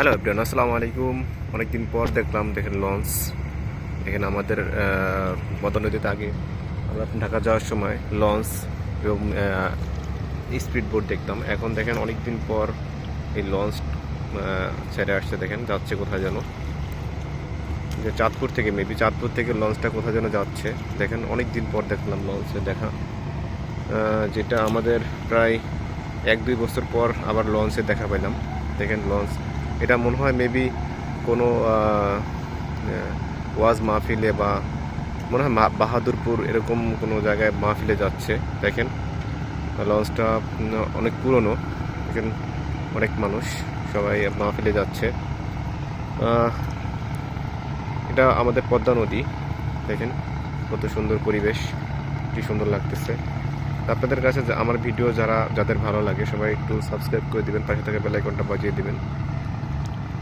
Hello everyone আসসালামু আলাইকুম অনেকদিন পর দেখলাম দেখেন লঞ্চ এখানে আমাদের মদন নদীতে আগে আমরা ঢাকা যাওয়ার সময় লঞ্চ এবং স্পিড বোট দেখতাম। এখন দেখেন অনেকদিন পর এই লঞ্চ ছেড়ে আসছে দেখেন, যাচ্ছে কোথায় যেন। যে চাঁদপুর থেকে মেবি চাঁদপুর থেকে লঞ্চটা কোথায় যেন যাচ্ছে। দেখেন অনেক দিন পর দেখলাম লঞ্চে দেখা। যেটা আমাদের প্রায় এক দুই বছর পর আবার লঞ্চে দেখা পেলাম দেখেন লঞ্চ এটা মনে হয় মেবি কোনো ওয়াজ মাহফিলে বা মনে হয় বাহাদুরপুর এরকম কোনো জায়গায় মাহফিলে যাচ্ছে, দেখেন। লঞ্চটা অনেক পুরনো, দেখেন, অনেক মানুষ সবাই মাহফিলে যাচ্ছে। এটা আমাদের পদ্মা নদী, দেখেন, কত সুন্দর পরিবেশ, কি সুন্দর লাগতেছে। আপনাদের কাছে আমার ভিডিও যারা, যাদের ভালো লাগে, সবাই একটু সাবস্ক্রাইব করে দিবেন, পাশে থেকে বেল আইকনটা বাজিয়ে দিবেন।